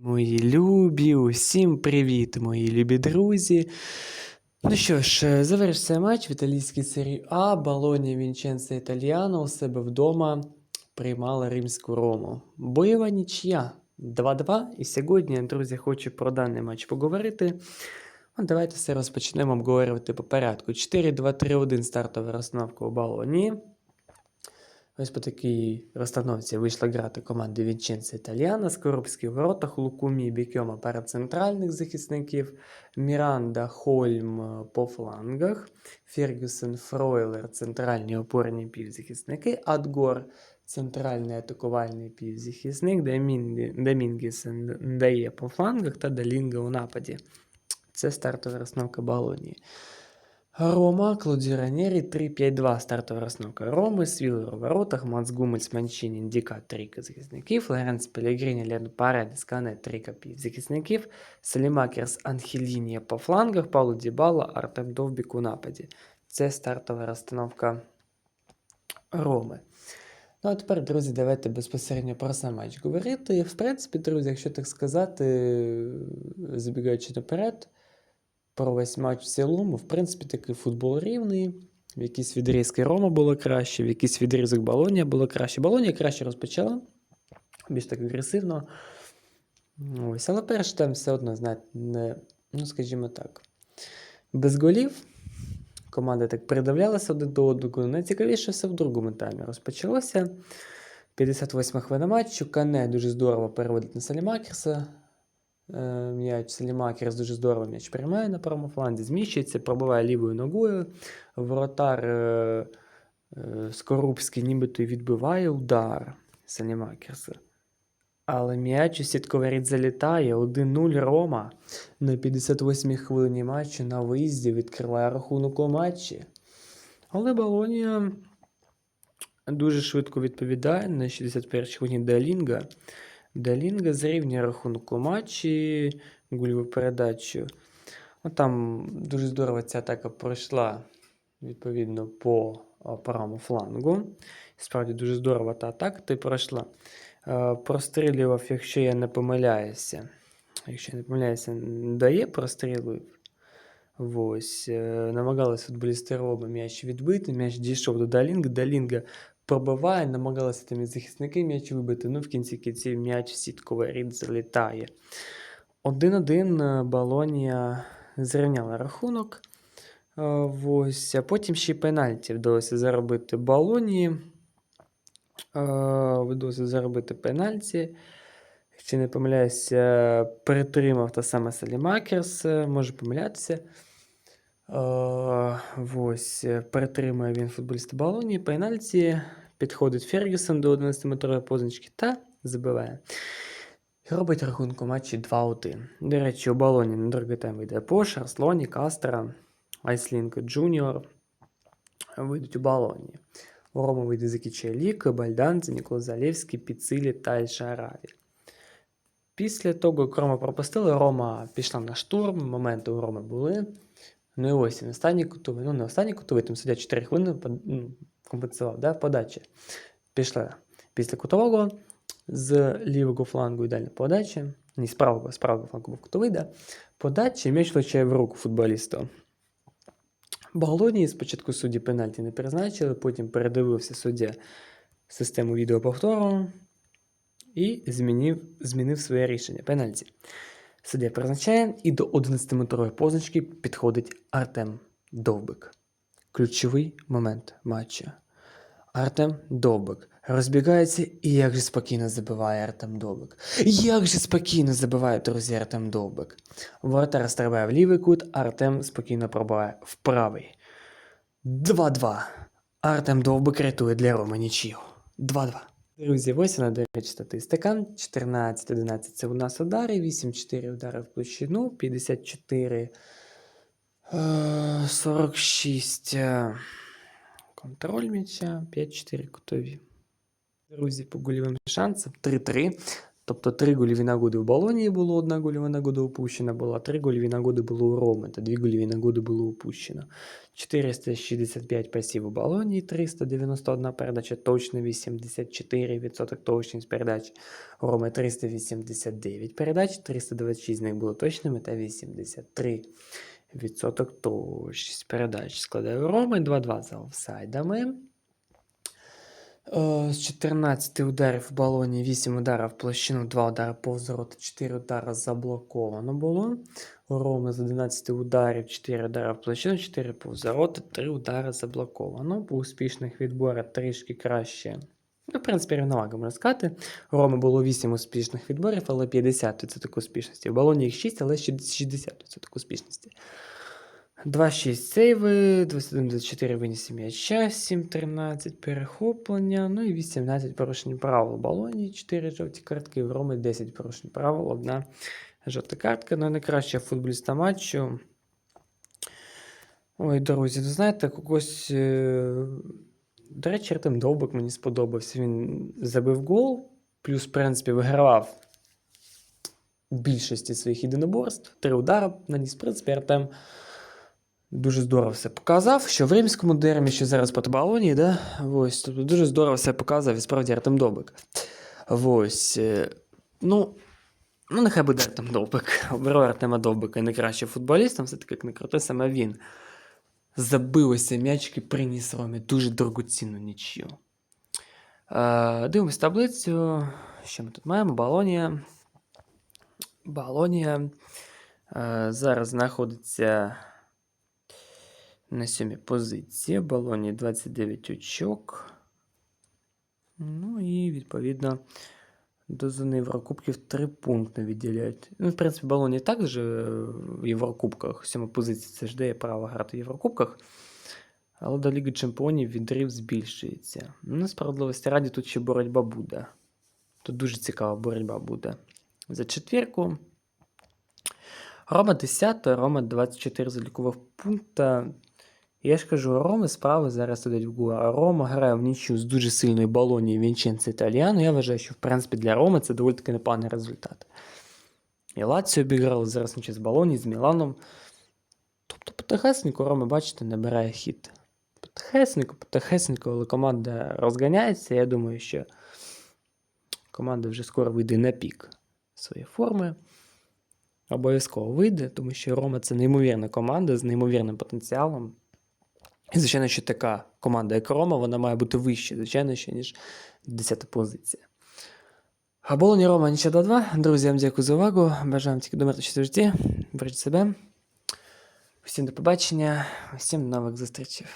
Мої любі, усім привіт, мої любі друзі. Ну що ж, е, завершився матч в італійській серії А. Балоні Вінченце Італіано у себе вдома приймала римську рому. Бойова нічия 2-2. І сьогодні, друзі, хочу про даний матч поговорити. Ну, давайте все розпочнемо обговорювати по порядку. 4-2-3-1 стартова розстановка у Балоні. Ось по такій розстановці вийшла грати команди Вінченце Італіана, Скоробський в воротах, Лукумі, Бікьома перед центральних захисників, Міранда, Хольм е, по флангах, Фергюсен, Фройлер, центральні опорні півзахисники, Адгор, центральний атакувальний півзахисник, Дамінгіс дає по флангах та Далінга у нападі. Це стартова розстановка Балонії. Рома, Клоді Ранєрі, 3-5-2 стартова розстановка Роми, Свілер у воротах, Мац Гумельс, Манчині, Діка, трійка захисників, Лоренц Пелегріні, Лен Паредес, Кане, трійка півзахисників, Салімакерс, Анхелінія по флангах, Пауло Дібала, Артем Довбік у нападі. Це стартова розстановка Роми. Ну, а тепер, друзі, давайте безпосередньо про сам матч говорити. В принципі, друзі, якщо так сказати, забігаючи наперед, про весь матч в цілому, в принципі, такий футбол рівний. В якісь відрізки Рома було краще, в якийсь відрізок Болонія було краще. Болонія краще розпочала, більш так агресивно. Ось, але перший тайм все одно, знаєте, не, ну, скажімо так, без голів. Команда так придавлялася один до одного. Найцікавіше все в другому таймі розпочалося. 58 хвилина матчу. Кане дуже здорово переводить на Салімакерса. Е, М'яч Салімакерс дуже здорово м'яч приймає на правому фланзі, зміщується, пробиває лівою ногою. Воротар е, е, Скорубський нібито відбиває удар Салімакерса. Але м'яч у сітковий залітає 1-0 Рома на 58-й хвилині матчу на виїзді відкриває рахунок у матчі. Але Болонія дуже швидко відповідає на 61-й хвилині Далінга. Далінга зрівнює рахунок у матчі, гольову передачу. Ну, там дуже здорово ця атака пройшла відповідно по а, правому флангу. Справді дуже здорова та атака ти пройшла. Е, Прострілював, якщо я не помиляюся. Якщо я не помиляюся, дає прострілив. Ось, е, намагалися футболісти Роми м'яч відбити, м'яч дійшов до Далінга. Далінга пробиває, намагалися там і захисники м'яч вибити. Ну, в кінці кінців м'яч сітковий рід залітає. 1-1 Балонія зрівняла рахунок. Е, Ось, а потім ще й пенальті вдалося заробити Балонії. Е, Вдалося заробити пенальті. Якщо не помиляюся, перетримав та саме Салімакерс, е, може помилятися. Е, ось, е, перетримує він футболіста Балонії. Пенальті підходить Фергюсон до 11-метрової позначки та забиває. Робить рахунку матчі 2-1. До речі, у Балоні на другий тайм вийде Пош, Арслоні, Кастера, Айслінг Джуніор. Вийдуть у Балоні. У Рома вийде Закіче Лік, Бальданце, Ніколай Залєвський, Піцилі та Ельшараві. Після того, як Рома пропустили, Рома пішла на штурм, моменти у Роми були. Ну і ось він останній кутовий, ну не останній кутовий, там сидять 4 хвилини, ну, компенсував, да, подачі. Пішла після кутового з лівого флангу ідеальна подача. Ні, з правого, з правого флангу був кутовий, да. Подача, і м'яч влучає в руку футболісту. Болонії спочатку судді пенальті не призначили, потім передивився суддя систему відеоповтору і змінив, змінив своє рішення пенальті. Суддя призначає, і до 11-метрової позначки підходить Артем Довбик. Ключовий момент матчу. Артем Довбик розбігається і як же спокійно забиває Артем Довбик. Як же спокійно забиває, друзі, Артем Довбик. Воротар стрибає в лівий кут, Артем спокійно пробиває в правий. 2-2. Артем Довбик рятує для Роми нічию. 2-2. Друзі, ось вона, до речі, статистика. 14-11 це у нас удари, 8-4 удари в площину, 54, е, 46 е, контроль м'яча, 5-4 кутові. Друзі, по гольовим шансам 3-3. Тобто три гольові нагоди в Болонії було, одна гольова нагода упущена була, три гольові нагоди було у Роми, та дві гольові нагоди було упущено. 465 пасів у Болонії, 391 передача, точно 84% точність передач. У Роми 389 передач, 326 з них було точними та 83 відсоток точність передач. Складає Роми 2-2 за офсайдами. Е, З 14 ударів в балоні, 8 ударів в площину, 2 удари повз ворота, 4 удари заблоковано було. У Роми з 11 ударів, 4 удари в площину, 4 повз ворота, 3 удари заблоковано. По успішних відборах трішки краще. Ну, в принципі, рівновага можна сказати. У Роми було 8 успішних відборів, але 50% успішності. В балоні їх 6, але 60% успішності. 2-6 сейви, 21-24 виніс м'яча, 7-13 перехоплення, ну і 18 порушень правил в балоні, 4 жовті картки, в Роми 10 порушень правил, одна жовта картка. Ну, найкраща футболіста матчу. Ой, друзі, ви знаєте, когось. До речі, Артем Довбик мені сподобався. Він забив гол, плюс, в принципі, вигравав більшості своїх єдиноборств. Три удари наніс, в принципі, Артем дуже здорово все показав, що в римському дермі, що зараз по Табалоні, да? Ось, тобто дуже здорово все показав і справді Артем Довбик. Ось. е, Ну, ну, нехай буде Артем Довбик. Оберу Артема Довбика найкращим футболістом, все-таки як не крути, саме він. Ось цей і приніс Ромі дуже дорогоцінну нічю. Е, дивимось таблицю. Що ми тут маємо? Балонія. Балонія. Е, зараз знаходиться на сьомій позиції. Балоні 29 очок. Ну і відповідно до зони Єврокубків 3 пункти відділяють. Ну, в принципі, Балоні так же в Єврокубках. Сьома позиція це ж дає право грати в Єврокубках. Але до Ліги Чемпіонів відрив збільшується. Ну, справедливості раді тут ще боротьба буде. Тут дуже цікава боротьба буде. За четвірку. Рома 10, Рома 24 залікував пункта. Я ж кажу, Рома справи зараз ідуть вгору. А Рома грає в нічю з дуже сильною балонією Вінченцо Італіано. Я вважаю, що в принципі для Роми це доволі таки непоганий результат. І Лаціо обіграли зараз нічого з Балоні, з Міланом. Тобто потихесенько Рома, бачите, набирає хід. Потихесенько, потихесенько, але команда розганяється. Я думаю, що команда вже скоро вийде на пік своєї форми. Обов'язково вийде, тому що Рома це неймовірна команда з неймовірним потенціалом. І, звичайно, що така команда, як Рома, вона має бути вища, звичайно, ще, ніж 10 позиція. А Болоні Рома нічого 2-2. Друзі, вам дякую за увагу. Бажаю вам тільки добре в житті. Бережіть себе. Всім до побачення, всім нових зустрічей.